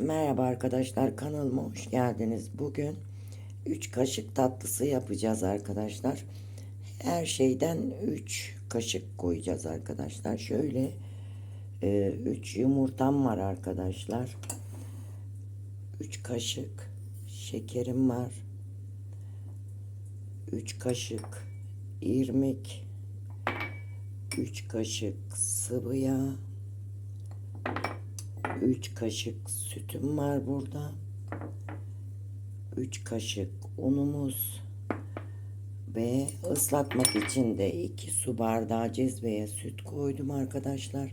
Merhaba arkadaşlar kanalıma hoş geldiniz. Bugün 3 kaşık tatlısı yapacağız arkadaşlar. Her şeyden 3 kaşık koyacağız arkadaşlar. Şöyle 3 yumurtam var arkadaşlar. 3 kaşık şekerim var. 3 kaşık irmik. 3 kaşık sıvı yağ. 3 kaşık sütüm var burada. 3 kaşık unumuz ve ıslatmak için de 2 su bardağı cezveye süt koydum arkadaşlar.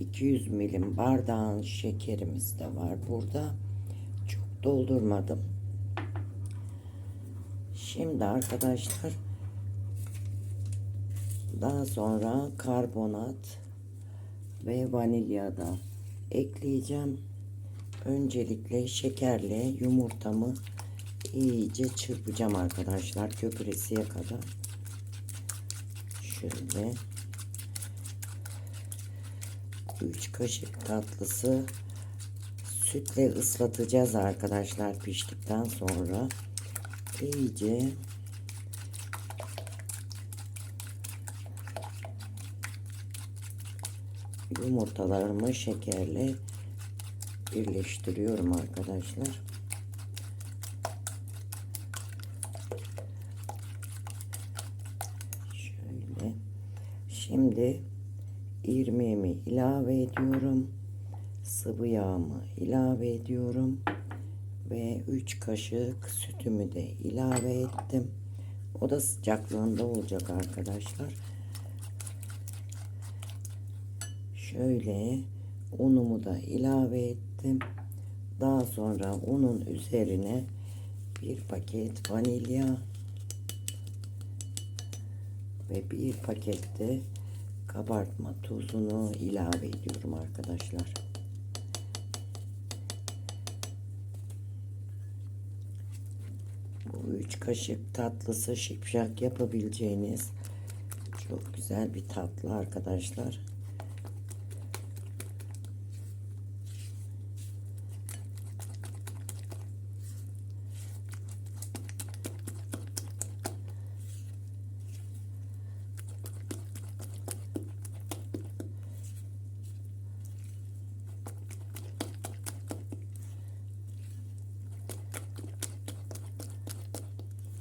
200 milim bardağın şekerimiz de var burada. Çok doldurmadım. Şimdi arkadaşlar daha sonra karbonat ve vanilya da ekleyeceğim. Öncelikle şekerle yumurtamı iyice çırpacağım arkadaşlar köpüresiye kadar. Şöyle 3 kaşık tatlısı sütle ıslatacağız arkadaşlar piştikten sonra iyice yumurtalarımı şekerle birleştiriyorum arkadaşlar. Şöyle. Şimdi irmiğimi ilave ediyorum. Sıvı yağımı ilave ediyorum. Ve 3 kaşık sütümü de ilave ettim. O da sıcaklığında olacak arkadaşlar. Şöyle unumu da ilave ettim. Daha sonra unun üzerine bir paket vanilya ve bir pakette kabartma tuzunu ilave ediyorum arkadaşlar. Bu üç kaşık tatlısı şipşak yapabileceğiniz çok güzel bir tatlı arkadaşlar.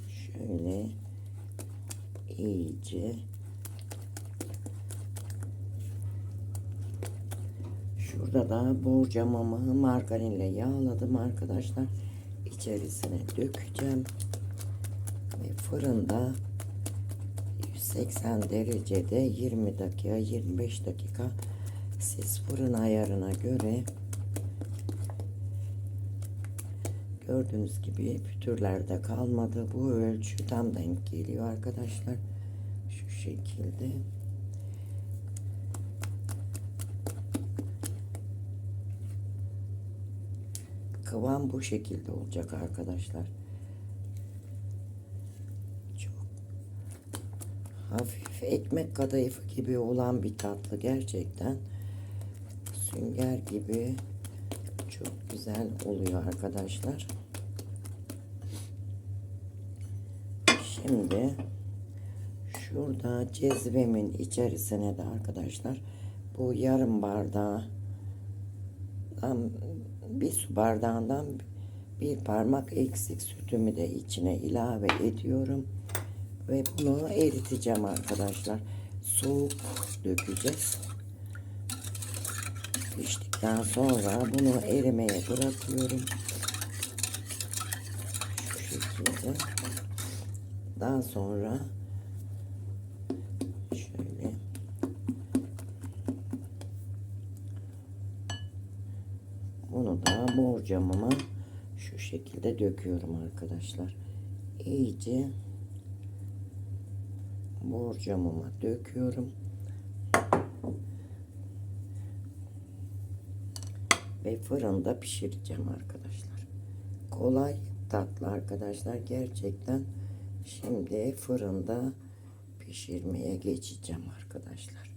Şöyle iyice Şurada da borcamamı margarinle yağladım arkadaşlar. İçerisine dökeceğim. Ve fırında 180 derecede 20 dakika 25 dakika siz fırın ayarına göre Gördüğünüz gibi pütürlerde kalmadı. Bu ölçü tam denk geliyor arkadaşlar. Şu şekilde. Kıvam bu şekilde olacak arkadaşlar. Çok hafif ekmek kadayıfı gibi olan bir tatlı gerçekten sünger gibi çok güzel oluyor arkadaşlar. Şimdi şurada cezvemin içerisine de arkadaşlar bu yarım bardağı bir su bardağından bir parmak eksik sütümü de içine ilave ediyorum ve bunu eriteceğim arkadaşlar. Soğuk dökeceğiz. Piştikten sonra bunu erimeye bırakıyorum. Şu şekilde. Daha sonra şöyle bunu da borcamıma şu şekilde döküyorum arkadaşlar. İyice borcamıma döküyorum. Ve fırında pişireceğim arkadaşlar. Kolay tatlı arkadaşlar. Gerçekten Şimdi fırında pişirmeye geçeceğim arkadaşlar.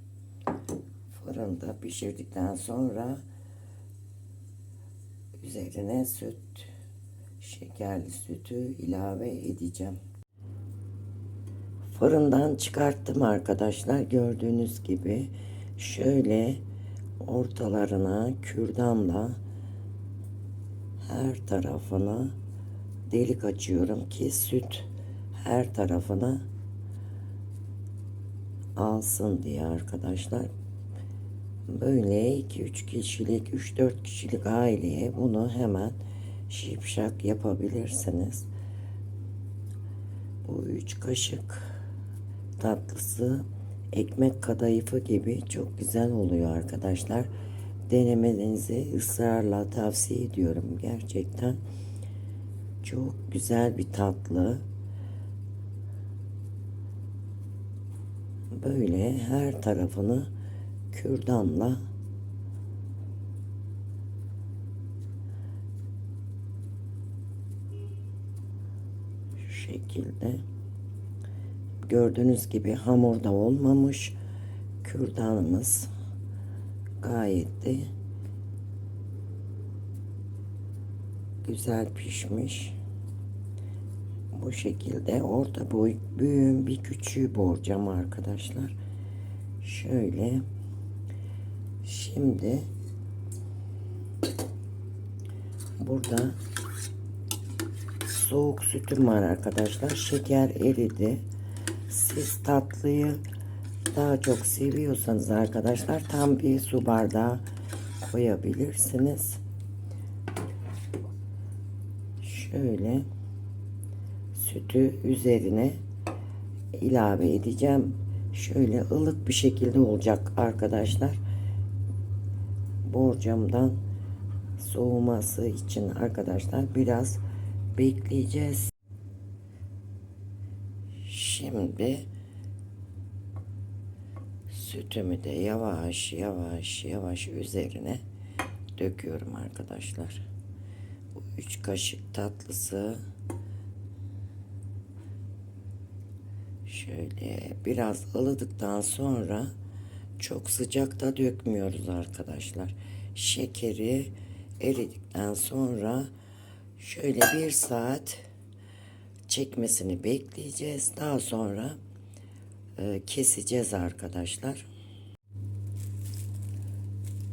Fırında pişirdikten sonra Üzerine süt, şekerli sütü ilave edeceğim. Fırından çıkarttım arkadaşlar. Gördüğünüz gibi şöyle ortalarına kürdanla her tarafına delik açıyorum ki süt her tarafına alsın diye arkadaşlar. Böyle 2-3 kişilik, 3-4 kişilik aileye bunu hemen şipşak yapabilirsiniz. Bu 3 kaşık tatlısı ekmek kadayıfı gibi çok güzel oluyor arkadaşlar. Denemenizi ısrarla tavsiye ediyorum. Gerçekten çok güzel bir tatlı. Böyle her tarafını kürdanla şu şekilde. Gördüğünüz gibi hamurda olmamış. Kürdanımız gayet de güzel pişmiş bu şekilde. Orta boy büyüğün bir küçüğü borcam arkadaşlar. Şöyle. Şimdi burada soğuk sütüm var arkadaşlar. Şeker eridi. Siz tatlıyı daha çok seviyorsanız arkadaşlar tam bir su bardağı koyabilirsiniz. Şöyle sütü üzerine ilave edeceğim. Şöyle ılık bir şekilde olacak arkadaşlar. Borcamdan soğuması için arkadaşlar biraz bekleyeceğiz. Şimdi sütümü de yavaş yavaş yavaş üzerine döküyorum arkadaşlar. Bu üç kaşık tatlısı Şöyle biraz ılıdıktan sonra çok sıcakta dökmüyoruz arkadaşlar. Şekeri eridikten sonra şöyle bir saat çekmesini bekleyeceğiz. Daha sonra e, keseceğiz arkadaşlar.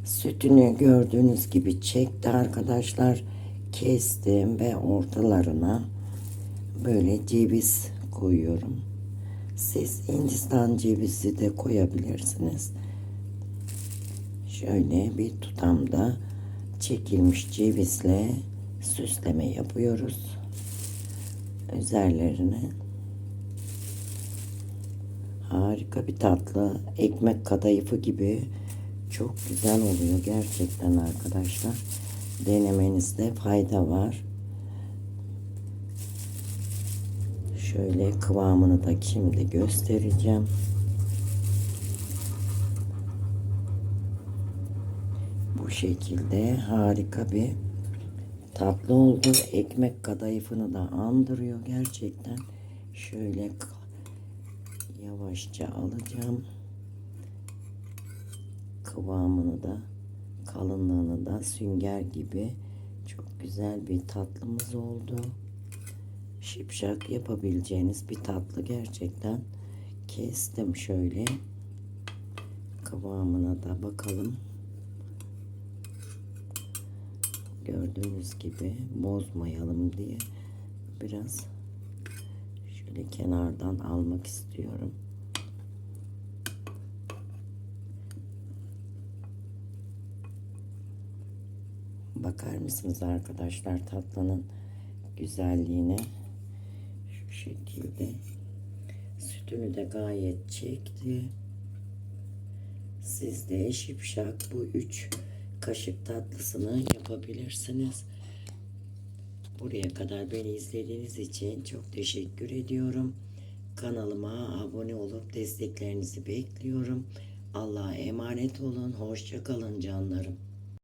Sütünü gördüğünüz gibi çekti arkadaşlar. Kestim ve ortalarına böyle ceviz koyuyorum. Siz Hindistan cevizi de koyabilirsiniz. Şöyle bir tutamda çekilmiş cevizle süsleme yapıyoruz. Üzerlerine harika bir tatlı ekmek kadayıfı gibi çok güzel oluyor gerçekten arkadaşlar. Denemenizde fayda var. Şöyle kıvamını da şimdi göstereceğim. Bu şekilde harika bir tatlı oldu. Ekmek kadayıfını da andırıyor gerçekten. Şöyle yavaşça alacağım. Kıvamını da kalınlığını da sünger gibi çok güzel bir tatlımız oldu şipşak yapabileceğiniz bir tatlı gerçekten kestim şöyle. Kıvamına da bakalım. Gördüğünüz gibi bozmayalım diye biraz şöyle kenardan almak istiyorum. Bakar mısınız arkadaşlar tatlının güzelliğine şekilde sütünü de gayet çekti. Siz de şipşak bu üç kaşık tatlısını yapabilirsiniz. Buraya kadar beni izlediğiniz için çok teşekkür ediyorum. Kanalıma abone olup desteklerinizi bekliyorum. Allah'a emanet olun. Hoşça kalın canlarım.